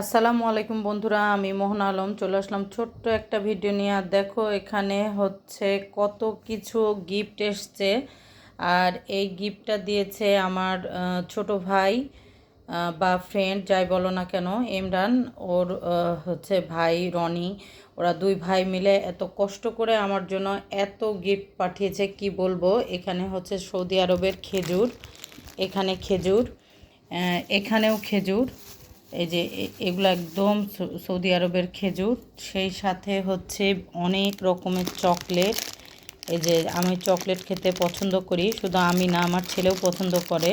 আসসালামু আলাইকুম বন্ধুরা, আমি মোহন আলম। চলে আসলাম ছোট্ট একটা ভিডিও নিয়ে। আর দেখো, এখানে হচ্ছে কত কিছু গিফট এসছে। আর এই গিফটটা দিয়েছে আমার ছোট ভাই বা ফ্রেন্ড যাই বলো না কেন, ইমরান, ওর হচ্ছে ভাই রনি। ওরা দুই ভাই মিলে এত কষ্ট করে আমার জন্য এত গিফট পাঠিয়েছে, কি বলব? এখানে হচ্ছে সৌদি আরবের খেজুর, এখানে খেজুর এখানেও খেজুর। এই যে এগুলো একদম সৌদি আরবের খেজুর। সেই সাথে হচ্ছে অনেক রকমের চকলেট। এই যে আমি চকলেট খেতে পছন্দ করি, শুধু আমি না, আমার ছেলেও পছন্দ করে।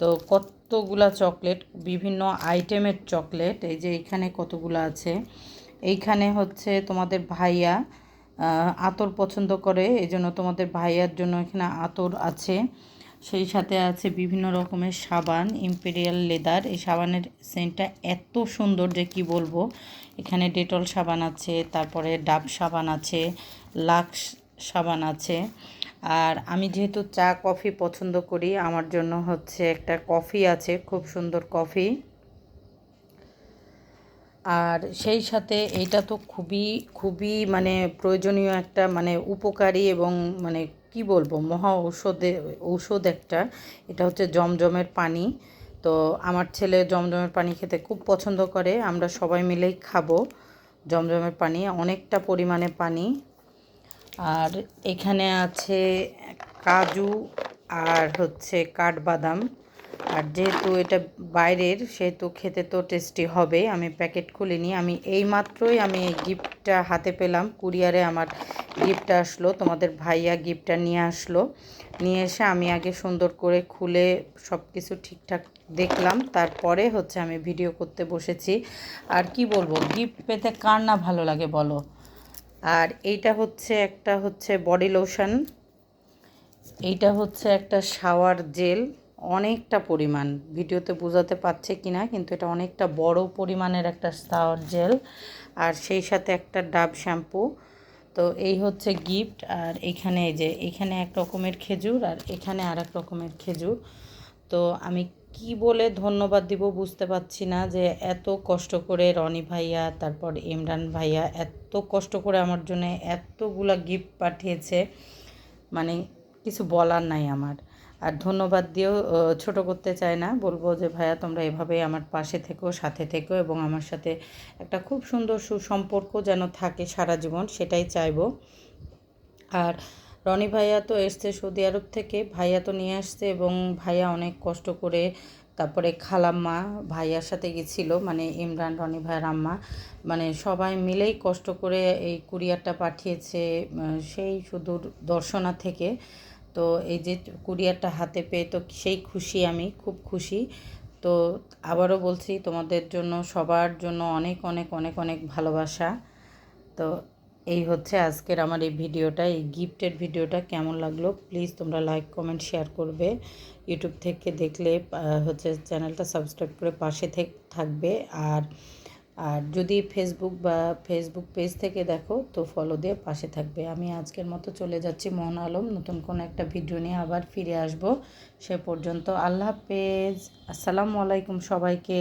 তো কতগুলা চকলেট, বিভিন্ন আইটেমের চকলেট, এই যে এখানে কতগুলো আছে। এইখানে হচ্ছে তোমাদের ভাইয়া আতর পছন্দ করে এই জন্য তোমাদের ভাইয়ার জন্য এখানে আতর আছে। সেই সাথে আছে বিভিন্ন রকমের সাবান ইম্পেরিয়াল লেদার এই সাবানের সেন্টটা এত সুন্দর যে কি বলব? এখানে ডেটল সাবান আছে, তারপরে ডাব সাবান আছে, লাক্স সাবান আছে। আর আমি যেহেতু চা, কফি পছন্দ করি, আমার জন্য হচ্ছে একটা কফি আছে, খুব সুন্দর কফি। আর সেই সাথে এটা তো খুবই খুবই মানে প্রয়োজনীয় একটা মানে উপকারী এবং মানে কি বলব? মহা ঔষধে, ঔষধ একটা। এটা হচ্ছে জমজমের পানি। তো আমার ছেলে জমজমের পানি খেতে খুব পছন্দ করে। আমরা সবাই মিলেই খাব জমজমের পানি, অনেকটা পরিমাণে পানি। আর এখানে আছে কাজু আর হচ্ছে কাঠবাদাম। আর যেহেতু এটা বাইরের, সেহেতু খেতে তো টেস্টি হবে। আমি প্যাকেট খুলিনি আমি এই মাত্রই আমি গিফটটা হাতে পেলাম। কুরিয়ারে আমার গিফটটা আসলো। তোমাদের ভাইয়া গিফটটা নিয়ে আসলো। নিয়ে এসে আমি আগে সুন্দর করে খুলে সব কিছু ঠিকঠাক দেখলাম। তারপরে হচ্ছে আমি ভিডিও করতে বসেছি। আর কি বলব গিফট পেতে কার না ভালো লাগে বলো? আর এইটা হচ্ছে একটা হচ্ছে বডি লোশন এইটা হচ্ছে একটা শাওয়ার জেল অনেকটা পরিমাণ। ভিডিওতে বোঝাতে পারছে কি না কিন্তু এটা অনেকটা বড় পরিমাণের একটা শাওয়ার জেল। আর সেই সাথে একটা ডাব শ্যাম্পু। তো এই হচ্ছে গিফট। আর এখানে এই যে, এখানে এক রকমের খেজুর আর এখানে আর এক রকমের খেজুর। তো আমি কি বলে ধন্যবাদ দিব বুঝতে পারছি না যে এত কষ্ট করে রনি ভাইয়া, তারপর ইমরান ভাইয়া এত কষ্ট করে আমার জন্য এতগুলা গিফট পাঠিয়েছে। মানে কিছু বলার নাই আমার। আর ধন্যবাদ দিয়েও ছোট করতে চাই না। বলব যে, ভাইয়া, তোমরা এভাবেই আমার পাশে থেকো, সাথে থেকো এবং আমার সাথে একটা খুব সুন্দর সুসম্পর্ক যেন থাকে সারা জীবন, সেটাই চাইব। আর রনি ভাইয়া তো এসছে সৌদি আরব থেকে, ভাইয়া তো নিয়ে আসছে এবং ভাইয়া অনেক কষ্ট করে তারপরে খালাম্মা ভাইয়ার সাথে গেছিল মানে ইমরান, রনি ভাইয়ের আম্মা মানে সবাই মিলেই কষ্ট করে এই কুরিয়ারটা পাঠিয়েছে সেই সুদূর দর্শনা থেকে। তো এই যে কুরিয়ারটা হাতে পেয়ে তো সেই খুশি আমি, খুব খুশি। তো আবারও বলছি, তোমাদের জন্য, সবার জন্য অনেক অনেক অনেক অনেক ভালোবাসা। তো এই হচ্ছে আজকের আমার এই ভিডিওটা, এই গিফটের ভিডিওটা। কেমন লাগল? প্লিজ তোমরা লাইক, কমেন্ট, শেয়ার করবে। ইউটিউব থেকে দেখলে হচ্ছে চ্যানেলটা সাবস্ক্রাইব করে পাশে থেক- থাকবে। আর আর যদি ফেসবুক বা ফেসবুক পেজ থেকে দেখো, তো ফলো দিয়ে পাশে থাকবে। আমি আজকের মতো চলে যাচ্ছি মোহন আলম। নতুন কোনো একটা ভিডিও নিয়ে আবার ফিরে আসব। সে পর্যন্ত আল্লাহ হাফেজ। আসসালামু আলাইকুম সবাইকে।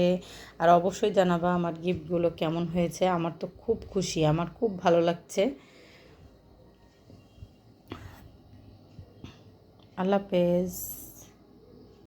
আর অবশ্যই জানাবা আমার গিফটগুলো কেমন হয়েছে। আমার তো খুব খুশি, আমার খুব ভালো লাগছে। আল্লাহ হাফেজ।